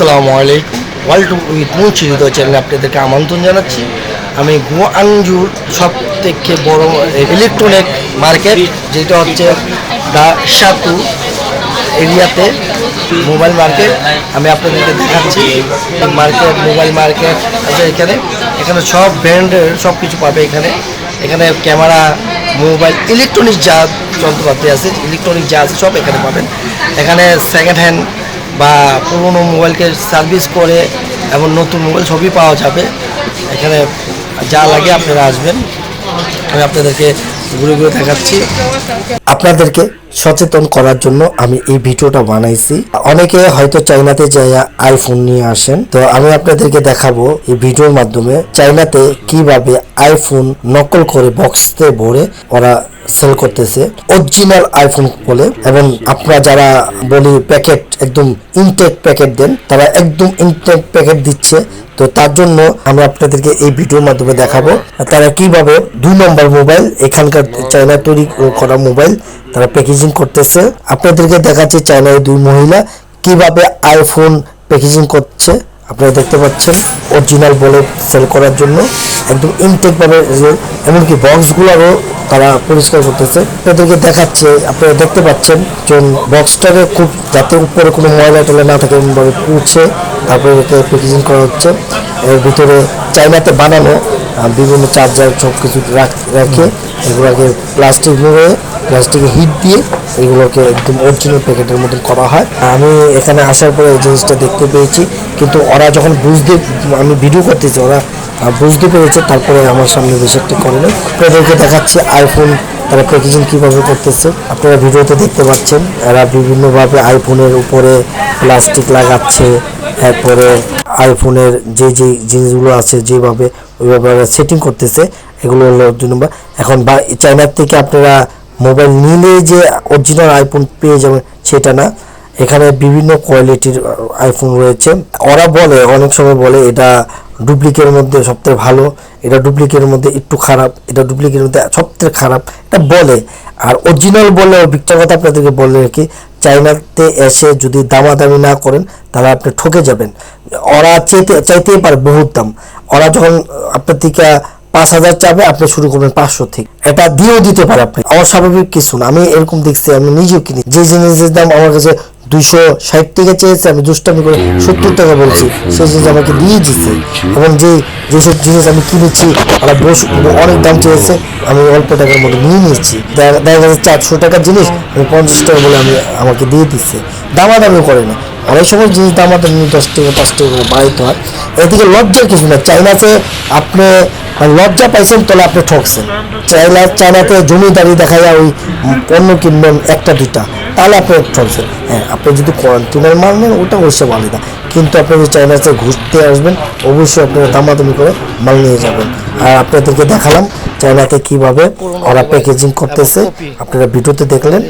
আসসালামু আলাইকুম। World with মুন্সিদ চ্যানেলে আপনাদেরকে আমন্ত্রণ জানাচ্ছি। আমি গুয়াংজুর সব থেকে বড় ইলেকট্রনিক মার্কেট যেটা হচ্ছে দা সাতু এরিয়াতে মোবাইল মার্কেট আমি আপনাদেরকে দেখাচ্ছি মার্কেট মোবাইল মার্কেট আছে এখানে এখানে সব ব্র্যান্ডের সব কিছু পাবে এখানে। এখানে ক্যামেরা মোবাইল ইলেকট্রনিক যা যন্ত্রপাতি আছে ইলেকট্রনিক যা আছে সব এখানে পাবেন। এখানে সেকেন্ড হ্যান্ড বা পুরনো মোবাইলকে সার্ভিস করে এবং নতুন মোবাইল সবই পাওয়া যাবে। এখানে যা লাগে আপনারা আসবেন। আমি আপনাদেরকে ঘুরে ঘুরে দেখাচ্ছি। আপনাদেরকে সচেতন করার জন্য আমি এই ভিডিওটা বানাইছি। অনেকে হয়তো চাইনাতে যায় আইফোন নিয়ে আসেন। তো আমি আপনাদেরকে দেখাবো এই ভিডিওর মাধ্যমে চাইনাতে কীভাবে আইফোন নকল করে বক্সতে ভরে ওরা সেল করতেছে। অরিজিনাল আইফোন বলে। এবং আপনারা যারা বলি প্যাকেট একদম ইনটেক প্যাকেট দেন, তারা একদম ইনটেক প্যাকেট দিচ্ছে। তো তার জন্য আমরা আপনাদেরকে এই ভিডিওর মাধ্যমে দেখাবো তারা কীভাবে দুই নম্বর মোবাইল, এখানকার চায়না তৈরি করা মোবাইল তারা প্যাকেজিং করতেছে। আপনাদেরকে দেখাচ্ছে চায়নার দুই মহিলা কীভাবে আইফোন প্যাকেজিং করছে। আপনারা দেখতে পাচ্ছেন অরিজিনাল বলে সেল করার জন্য একদম ইনটেক ভাবে যে- এমনকি বক্সগুলোরও তারা পরিষ্কার করতেছে। আপনাদেরকে দেখাচ্ছে, আপনারা দেখতে পাচ্ছেন যে বক্সটাকে খুব যাতে উপরে কোনো ময়লা টয়লা না থাকে, এমনভাবে তারপরে একে প্যাকেজিং করা হচ্ছে। এর ভিতরে চাইনাতে বানানো বিভিন্ন চার্জার সব কিছু রাখ- এগুলোকে প্লাস্টিক মুড়ে প্লাস্টিকে হিট দিয়ে এগুলোকে একদম অরিজিনাল প্যাকেটের মতন করা হয়। আমি এখানে আসার পরে এই জিনিসটা দেখতে পেয়েছি। কিন্তু ওরা যখন বুঝতে, আমি ভিডিও করতেছি, ওরা বুঝতে পেরেছে, তারপরে আমার সামনে বেশি একটা করে না আপনাদেরকে দেখাচ্ছি আইফোন তারা প্যাকেজিং কীভাবে করতেছে, আপনারা ভিডিওতে দেখতে পাচ্ছেন, এরা বিভিন্নভাবে আইফোনের উপরে প্লাস্টিক লাগাচ্ছে, এরপরে আইফোনের যে যে জিনিসগুলো আছে যেভাবে, ওইভাবে সেটিং করতেছে, এগুলো হলো দুই নম্বর। এখন বা, চায়নার থেকে আপনারা মোবাইল নিলে যে অরিজিনাল আইফোন পেয়ে যাবেন, সেটা না। এখানে বিভিন্ন কোয়ালিটির আইফোন রয়েছে। ওরা বলে, অনেক সময় বলে, এটা ডুপ্লিকেটের মধ্যে সবথেকে ভালো, এটা ডুপ্লিকেটের মধ্যে একটু খারাপ, এটা ডুপ্লিকেটের মধ্যে সবথেকে খারাপ, এটা বলে। আর অরিজিনাল বলে বিকটার কথা আপনাদেরকে বলে রাখি চাইনাতে এসে যদি দামাদামি না করেন, তাহলে আপনি ঠকে যাবেন। ওরা চাইতে, চাইতেই পারে বহুত দাম। ওরা যখন আপনার থেকে পাঁচ হাজার চাবে, আপনি শুরু করবেন পাঁচশো থেকে। এটা দিয়েও দিতে পারে আপনি। অস্বাভাবিক কিছু না। আমি এরকম দেখছি, আমি নিজেও কিনি। যে জিনিসের দাম আমার কাছে দুইশো ষাট টাকা চেয়েছে, আমি দুষ্টামি করে সত্তর টাকা বলছি। সেই জিনিস আমাকে দিয়ে দিচ্ছে এবং যে যেসব জিনিস আমি কিনেছি ওরা বস অনেক দাম চেয়েছে, আমি অল্প টাকার মধ্যে নিয়ে নিয়েছি। দেখা যাচ্ছে চারশো টাকার জিনিস, আমি পঞ্চাশ টাকা বলে আমি আমাকে দিয়ে দিচ্ছে। দামাদামি করে না। অনেক সময় জিনিস দামাদামি দশ টাকা, পাঁচ টাকা করে বাড়াইতে হয়। এদিকে লজ্জার কিছু না চাইনাতে আপনি মানে লজ্জা পাইছেন, তাহলে আপনি ঠকছেন। চাইনা চায়নাতে জমিদারি দেখা যায় ওই পণ্য কিনবেন একটা দুটা তাহলে আপনি চলছে। হ্যাঁ আপনি যদি কোয়ারেন্টিনের মাল নেন ওটা অবশ্যই আলাদা কিন্তু আপনি যদি চায়নাতে ঘুরতে আসবেন অবশ্যই আপনারা দামাদামি করে মাল নিয়ে যাবেন। আর আপনাদেরকে দেখালাম চায়নাতে কীভাবে ওরা প্যাকেজিং করতেছে। আপনারা ভিডিওতে দেখলেন।